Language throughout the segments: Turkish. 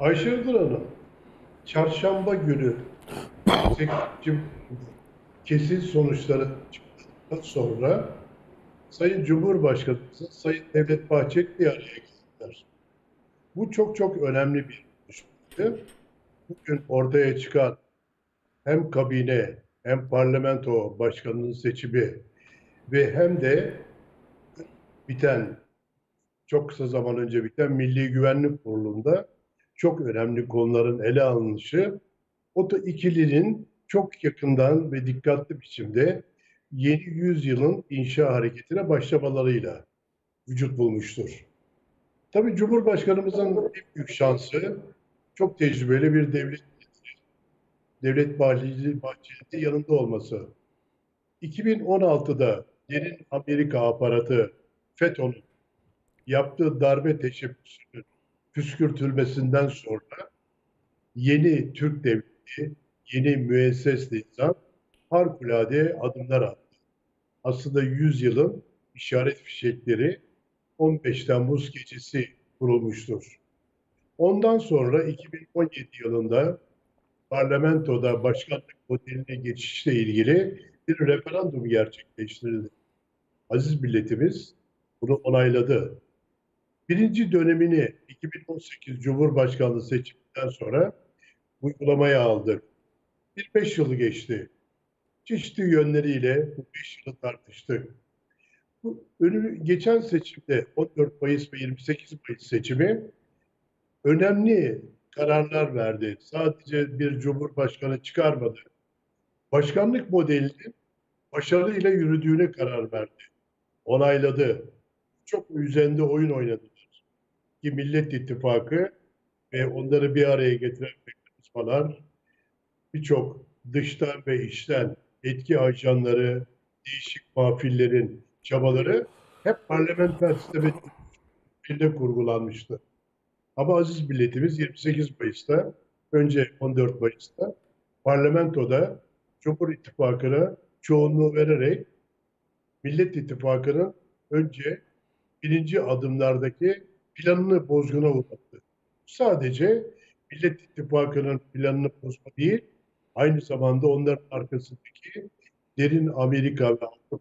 Ayşe Yıldız Hanım, çarşamba günü seçim kesin sonuçları çıktıktan sonra Sayın Cumhurbaşkanımızın Sayın Devlet Bahçeli bir araya geldiler. Bu çok çok önemli bir buluşmaydı. Bugün ortaya çıkan hem kabine hem parlamento başkanının seçimi ve hem de biten çok kısa zaman önce biten Milli Güvenlik Kurulu'nda çok önemli konuların ele alınışı o da ikilinin çok yakından ve dikkatli biçimde yeni yüzyılın inşa hareketine başlamalarıyla vücut bulmuştur. Tabii Cumhurbaşkanımızın en büyük şansı çok tecrübeli bir devlet Devlet Bahçeli, Bahçeli'nin yanında olması. 2016'da derin Amerika aparatı FETÖ'nün yaptığı darbe teşebbüsünün püskürtülmesinden sonra yeni Türk devleti, yeni müesses nizam harikulade adımlar attı. Aslında 100 yılın işaret fişekleri 15 Temmuz gecesi kurulmuştur. Ondan sonra 2017 yılında parlamentoda başkanlık modeline geçişle ilgili bir referandum gerçekleştirildi. Aziz milletimiz bunu onayladı. Birinci dönemini 2018 Cumhurbaşkanlığı seçiminden sonra uygulamaya aldık. Bir beş yılı geçti. Çeşitli yönleriyle bu beş yılı tartıştık. Bu önü, geçen seçimde 14 Mayıs ve 28 Mayıs seçimi önemli kararlar verdi. Sadece bir cumhurbaşkanı çıkarmadı. Başkanlık modelinin başarıyla yürüdüğüne karar verdi. Onayladı. Çok üzerinde oyun oynadılar. Ki Millet İttifakı ve onları bir araya getiren mekanizmalar birçok dıştan ve içten etki ajanları, değişik mafillerin çabaları hep parlamenter sisteme şekilde kurgulanmıştı. Ama aziz milletimiz 28 Mayıs'ta, önce 14 Mayıs'ta parlamentoda Cumhur İttifakı'na çoğunluğu vererek Millet İttifakı'nın önce birinci adımlardaki planını bozguna uğrattı. Sadece Millet İttifakı'nın planını bozma değil, aynı zamanda onların arkasındaki derin Amerika ve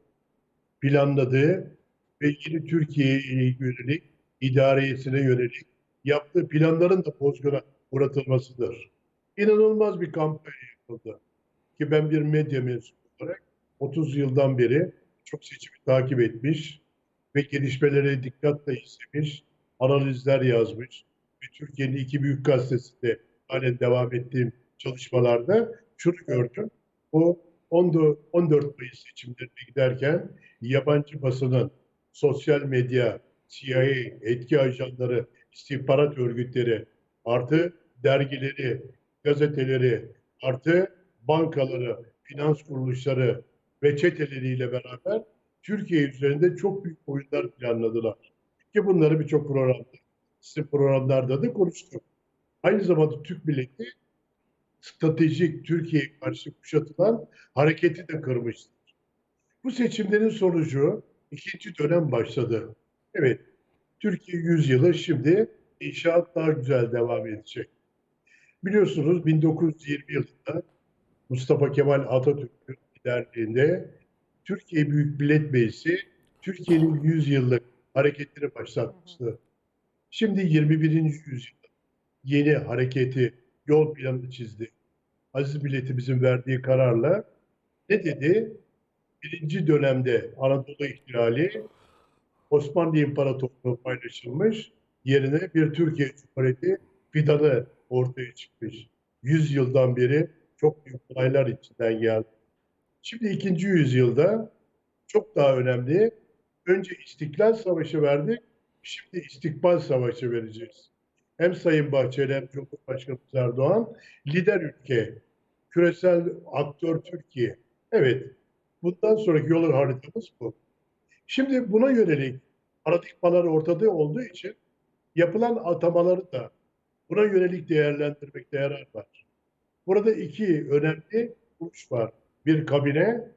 planladığı ve yeni Türkiye'ye yönelik, idaresine yönelik yaptığı planların da bozguna uğratılmasıdır. İnanılmaz bir kampanya yapıldı. Ki ben bir medya mensubu olarak 30 yıldan beri çok seçimi takip etmiş ve gelişmeleri dikkatle izlemiş, analizler yazmış ve Türkiye'nin iki büyük gazetesinde halen devam ettiğim çalışmalarda şunu gördüm. O 14, 14 Mayıs seçimlerine giderken yabancı basının, sosyal medya, CIA, etki ajanları, istihbarat örgütleri, artı dergileri, gazeteleri, artı bankaları, finans kuruluşları ve çeteleriyle beraber Türkiye üzerinde çok büyük oyunlar planladılar. Ki bunları birçok programda, sizin programlarda da konuştuk. Aynı zamanda Türk milleti stratejik Türkiye'ye karşı kuşatılan hareketi de kırmıştır. Bu seçimlerin sonucu ikinci dönem başladı. Evet, Türkiye yüzyılı şimdi inşaat daha güzel devam edecek. Biliyorsunuz 1920 yılında Mustafa Kemal Atatürk'ün liderliğinde Türkiye Büyük Millet Meclisi Türkiye'nin 100 yıllık hareketini başlatmıştı. Şimdi 21. yüzyıl yeni hareketi, yol planı çizdi. Aziz milletimizin verdiği kararla ne dedi? Birinci dönemde Anadolu ihtilali Osmanlı İmparatorluğu paylaşılmış, yerine bir Türkiye Cumhuriyeti fidanı ortaya çıkmış. 100 yıldan beri çok büyük olaylar içinden geldi. Şimdi ikinci yüzyılda çok daha önemli. Önce İstiklal Savaşı verdik, şimdi İstikbal Savaşı vereceğiz. Hem Sayın Bahçeli hem Cumhurbaşkanımız Erdoğan lider ülke, küresel aktör Türkiye. Evet, bundan sonraki yol haritamız bu. Şimdi buna yönelik paradigmalar ortada olduğu için yapılan atamaları da buna yönelik değerlendirmekte yarar var. Burada iki önemli uç var. Bir kabine,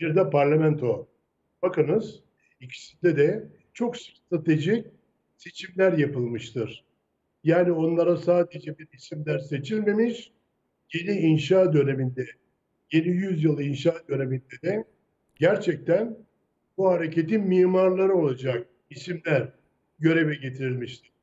bir de parlamento. Bakınız ikisinde de çok stratejik seçimler yapılmıştır. Yani onlara sadece bir isimler seçilmemiş, yeni inşa döneminde, yeni yüzyıl inşa döneminde de gerçekten bu hareketin mimarları olacak isimler göreve getirilmiştir.